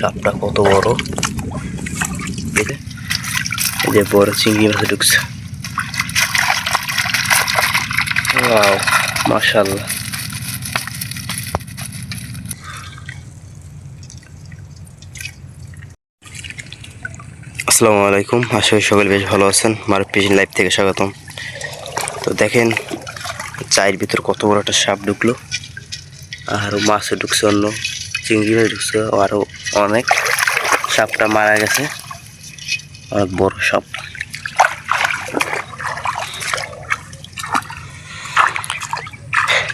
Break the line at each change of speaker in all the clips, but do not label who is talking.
সাপটা কত বড়? এই যে- বড় চিংড়ি মাছ ঢুকছে। মাশাল্লাহ আসসালামু আলাইকুম, আশা করি সকলে বেশ ভালো আছেন। মারুফ পিজন লাইভ থেকে স্বাগতম। তো দেখেন, চায়ের ভিতর কত বড় একটা সাপ ঢুকলো। আরও মাছও ঢুকছে, অন্য চিংড়ি মাছ ঢুকছে আরও অনেক সাপটা মারা গেছে। অনেক বড় সাপ।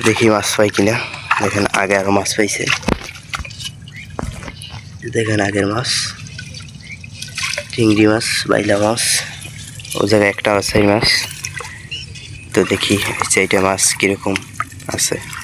দেখি মাছ পাই কিনা। দেখেন আগে আরও মাছ পাইছে। দেখেন আগের মাছ। চিংড়ি মাছ, বাইলা মাছ। ও জায়গায় একটা আছে মাছ। তো দেখি চাইটা মাছ কীরকম আছে।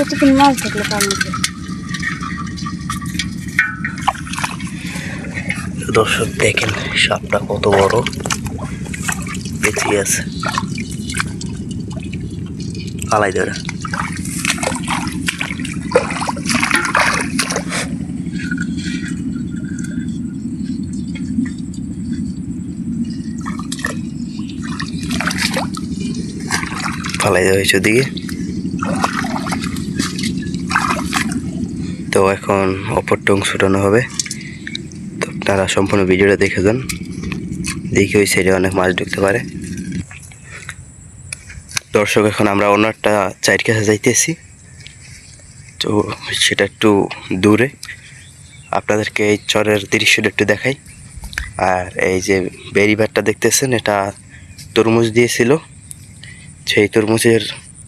এতক্ষণ মাছ ঢুকলো তার মধ্যে।
দর্শক, দেখেন সাপটা কত বড়। বেঁচে আছে। আলাই ধরে। ফালাই দেওয়া হয়েছে তো এখন অপর টং ছুটানো হবে। তো আপনারা সম্পূর্ণ ভিডিওটা দেখে যান। দেখি ওই সাইডে অনেক মাছ ঢুকতে পারে। দর্শক, এখন আমরা অন্য একটা চায়ের কাছে যাইতেছি। তো সেটা একটু দূরে। আপনাদেরকে এই চরের দৃশ্যটা একটু দেখাই। আর এই যে বেরিবারটা দেখতেছেন, এটা তরমুজ দিয়েছিল সেই তরমুজের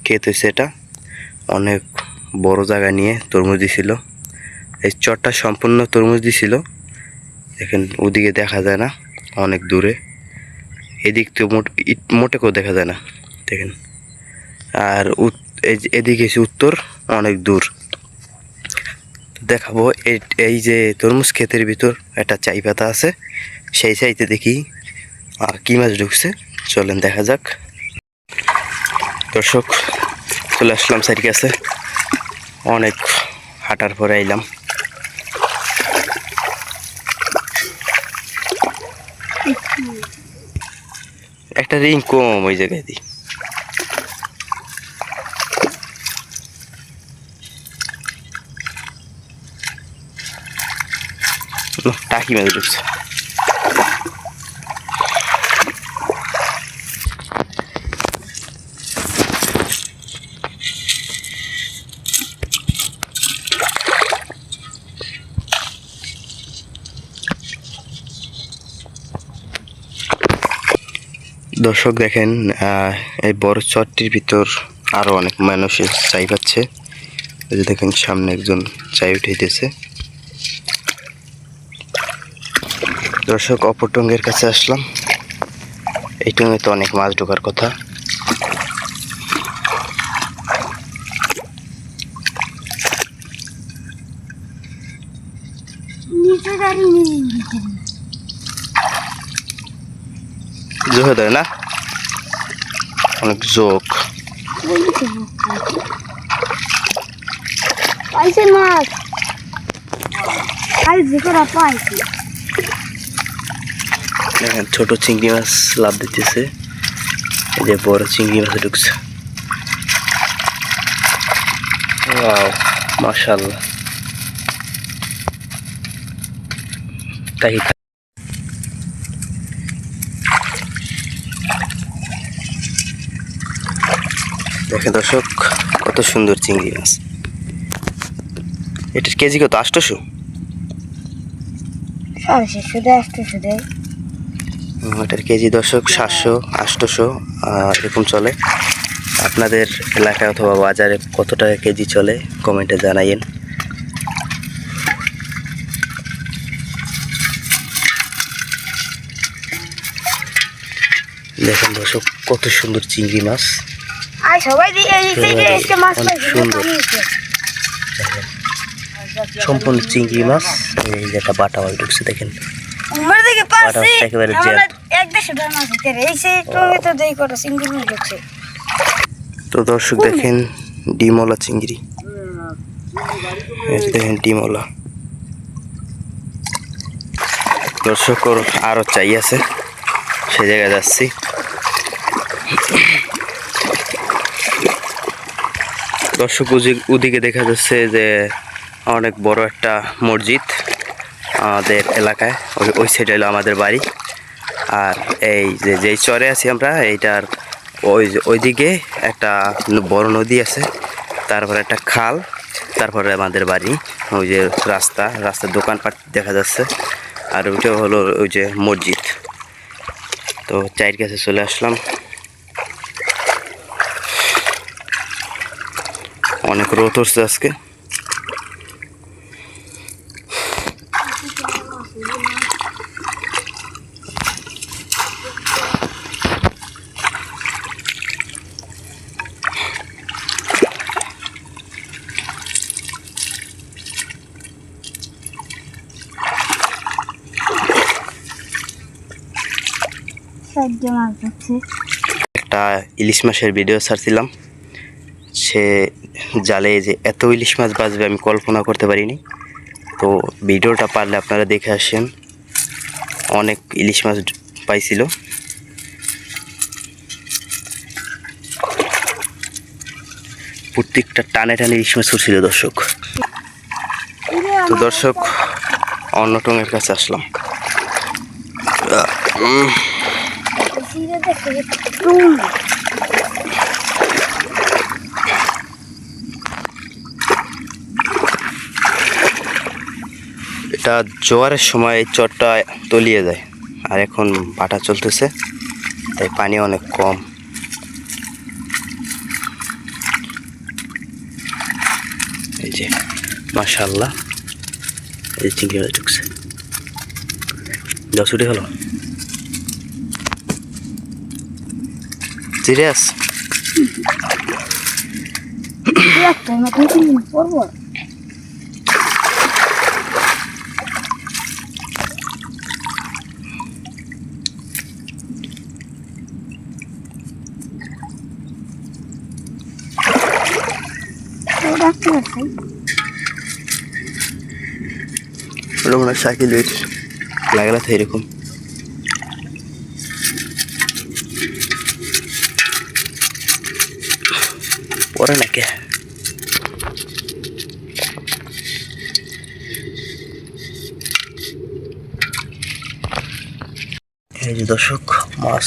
ক্ষেত হয়েছে এটা। অনেক বড় জায়গা নিয়ে তরমুজ দিছিল। এই চরটা সম্পূর্ণ তরমুজ দিছিল। দেখেন ওদিকে দেখা যায় না অনেক দূরে। এদিক তো মোট মোটে কেউ দেখা যায় না দেখেন। আর এদিকে এসে উত্তর অনেক দূর। দেখাবো এই- যে তরমুজ ক্ষেতের ভিতর একটা চাই পাতা আছে সেই চাইতে দেখি আহ, কি মাছ ঢুকছে। চলেন দেখা যাক। দর্শক চলে আসলাম স্যার কাছে। অনেক হাঁটার পরে আইলাম। একটা রিং কম ওই জায়গায় দিই। টাকি মেরে ঢুকছে দর্শক দেখেন এই বড় চরটির ভিতর আরও অনেক মানুষ চাই পাচ্ছে। যে দেখেন, সামনে একজন চাই উঠাইতেছে। দর্শক, অপর টঙ্গের কাছে আসলাম। এই টঙ্গে তো অনেক মাছ ঢোকার কথা।
নিচে দাঁড়িয়ে নিয়ে দিতে
জোহে দেয় না? অনেক জোক।
পাইছে মাছ। আই ভিতরা পাইছি।
দেখেন ছোট চিংড়ি মাছ লাভ দিতেছে। এই যে বড় চিংড়ি মাছ ঢুকছে। মাশাল্লাহ তাই দেখেন দর্শক কত সুন্দর চিংড়ি মাছ। এটার কেজি কত?
দেয়
ওটার কেজি দশক সাতশো আটশোশো এরকম চলে। আপনাদের এলাকায় অথবা বাজারে কত টাকা কেজি চলে কমেন্টে জানাইয়েন। দেখেন দর্শক কত সুন্দর চিংড়ি মাছ।
আর সবাই মাছ।
সম্পূর্ণ চিংড়ি মাছ। এই যে একটা বাটা মাছ ঢুকছে দেখেন। একেবারে
তো
দর্শক দেখেন ডিমলা চিংড়ি। দেখেন ডিমলা দর্শক আরও চাই আছে। সে জায়গায় যাচ্ছি। দর্শক ওদিকে দেখা যাচ্ছে যে অনেক বড় একটা মসজিদ আমাদের এলাকায়। ওই ওই সাইডে হলো আমাদের বাড়ি। আর এই যে যেই চরে আছি আমরা, এইটার ওই ওইদিকে একটা বড় নদী আছে। তারপরে একটা খাল, তারপরে আমাদের বাড়ি। ওই যে রাস্তা, রাস্তার দোকানপাট দেখা যাচ্ছে। আর ওইটা হলো ওই যে মসজিদ। তো চায়ের কাছে চলে আসলাম। অনেক রোদ উঠছে আজকে। একটা ইলিশ মাছের ভিডিও ছাড়ছিলাম। সে জালে যে এত ইলিশ মাছ বাজবে আমি কল্পনা করতে পারিনি। তো ভিডিওটা পারলে আপনারা দেখে আসেন অনেক ইলিশ মাছ পাইছিল। প্রত্যেকটা টানে টানে ইলিশ মাছ উঠছিল দর্শক। তো দর্শক অন্য টঙের কাছে আসলাম। এটা জোয়ারের সময় এই চরটা তলিয়ে যায়। আর এখন ভাটা চলতেছে, তাই পানি অনেক কম। এই যে মাশাল্লাহ এই যে চিংড়ি মাছ ঢুকছে। দশ উঠে হলো সিরিয়াস
রাখতে পারছি
ওটা মনে সাইকেলের লাগলা তো এরকম। পরে নাকি? এই যে দর্শক মাছ।